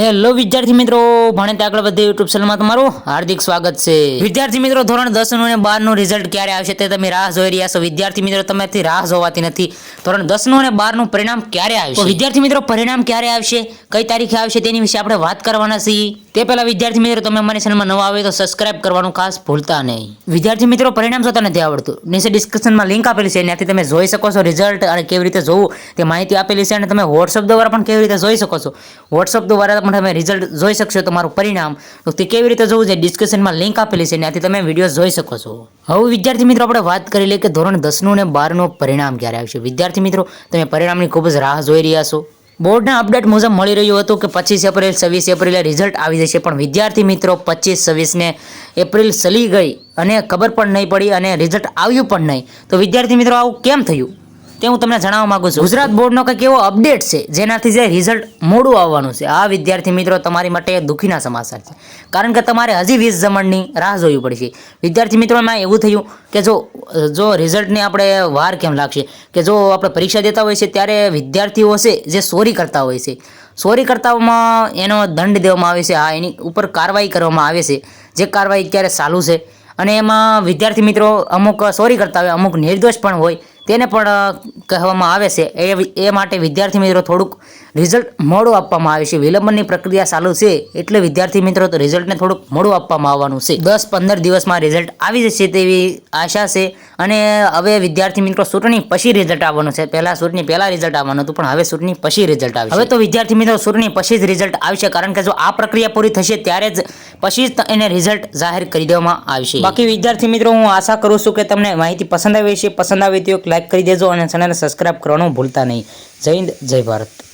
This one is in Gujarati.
હેલો વિદ્યાર્થી મિત્રો. ભણે આગળ વધે યુટ્યુબ ચેનલમાં તમારું હાર્દિક સ્વાગત છે. વિદ્યાર્થી મિત્રો, ધોરણ દસનું અને બારનું રિઝલ્ટ ક્યારે આવશે તે તમે રાહ જોઈ રહ્યા છો. વિદ્યાર્થી મિત્રો, તમારાથી રાહ જોવાતી નથી. ધોરણ દસનું અને બારનું પરિણામ ક્યારે આવશે? વિદ્યાર્થી મિત્રો, પરિણામ ક્યારે આવશે? કઈ તારીખે આવશે તેની વિશે આપણે વાત કરવાના છીએ. તે પહેલા વિદ્યાર્થી મિત્રો, તમે અમારી ચેનલમાં નવા આવે તો સબસ્ક્રાઇબ કરવાનું ખાસ ભૂલતા નહીં. વિદ્યાર્થી મિત્રો, પરિણામ જોતા નથી આવડતું. નીચે ડિસ્ક્રિપ્શનમાં લિંક આપેલી છે. ત્યાંથી તમે જોઈ શકો છો રિઝલ્ટ અને કેવી રીતે જોવું તે માહિતી આપેલી છે અને તમે વોટ્સઅપ દ્વારા પણ કેવી રીતે જોઈ શકો છો. વોટ્સઅપ દ્વારા પણ તમે રિઝલ્ટ જોઈ શકશો તમારું પરિણામ. તો તે કેવી રીતે જોવું છે? ડિસ્ક્રિપ્શનમાં લિંક આપેલી છે. ત્યાંથી તમે વીડિયો જોઈ શકો છો. હવે વિદ્યાર્થી મિત્રો, આપણે વાત કરી લઈએ કે ધોરણ દસનું અને બારનું પરિણામ ક્યારે આવશે. વિદ્યાર્થી મિત્રો, તમે પરિણામની ખૂબ જ રાહ જોઈ રહ્યા છો. બોર્ડના અપડેટ મુજબ મળી રહ્યું હતું કે પચીસ એપ્રિલ, છવ્વીસ એપ્રિલે રિઝલ્ટ આવી જશે. પણ વિદ્યાર્થી મિત્રો, પચીસ છવ્વીસને એપ્રિલ ચલી ગઈ અને ખબર પણ નહીં પડી અને રિઝલ્ટ આવ્યું પણ નહીં. તો વિદ્યાર્થી મિત્રો, આવું કેમ થયું? તે હું તમને જણાવવા માગું છું. ગુજરાત બોર્ડનો કંઈક એવો અપડેટ છે, જેનાથી જે રિઝલ્ટ મોડું આવવાનું છે. આ વિદ્યાર્થી મિત્રો તમારી માટે દુઃખીના સમાચાર છે. કારણ કે તમારે હજી વીસ જમણની રાહ જોવી પડશે. વિદ્યાર્થી મિત્રોમાં એવું થયું કે જો જો રિઝલ્ટને આપણે વાર કેમ લાગશે? કે જો આપણે પરીક્ષા દેતા હોય છે, ત્યારે વિદ્યાર્થીઓ છે, જે ચોરી કરતા હોય છે. ચોરી કરતાઓમાં એનો દંડ દેવામાં આવે છે. આ એની ઉપર કાર્યવાહી કરવામાં આવે છે. જે કાર્યવાહી અત્યારે ચાલુ છે. અને એમાં વિદ્યાર્થી મિત્રો અમુક ચોરી કરતા હોય, અમુક નિર્દોષ પણ હોય. તેને પણ કહેવામાં આવે છે. એ એ માટે વિદ્યાર્થી મિત્રો થોડુંક રિઝલ્ટ મોડું આપવામાં આવે છે. વિલંબનની પ્રક્રિયા ચાલુ છે એટલે વિદ્યાર્થી મિત્રો તો રિઝલ્ટને થોડુંક મોડું આપવામાં આવવાનું છે. દસ પંદર દિવસમાં રિઝલ્ટ આવી જશે તેવી આશા છે અને હવે વિદ્યાર્થી મિત્રો ચૂંટણી પછી રિઝલ્ટ આવવાનું છે. પહેલા ચૂંટણી પહેલાં રિઝલ્ટ આવવાનું હતું પણ હવે ચૂંટણી પછી રિઝલ્ટ આવશે. હવે તો વિદ્યાર્થી મિત્રો ચૂંટણી પછી જ રિઝલ્ટ આવશે કારણ કે જો આ પ્રક્રિયા પૂરી થશે ત્યારે જ પછી જ એને રિઝલ્ટ જાહેર કરી દેવામાં આવશે. બાકી વિદ્યાર્થી મિત્રો હું આશા કરું છું કે તમને માહિતી પસંદ આવી છે પસંદ આવી તો એક લાઈક કરી દેજો અને ચેનલને સબસ્ક્રાઈબ કરવાનું ભૂલતા નહીં. જય હિન્દ જય ભારત.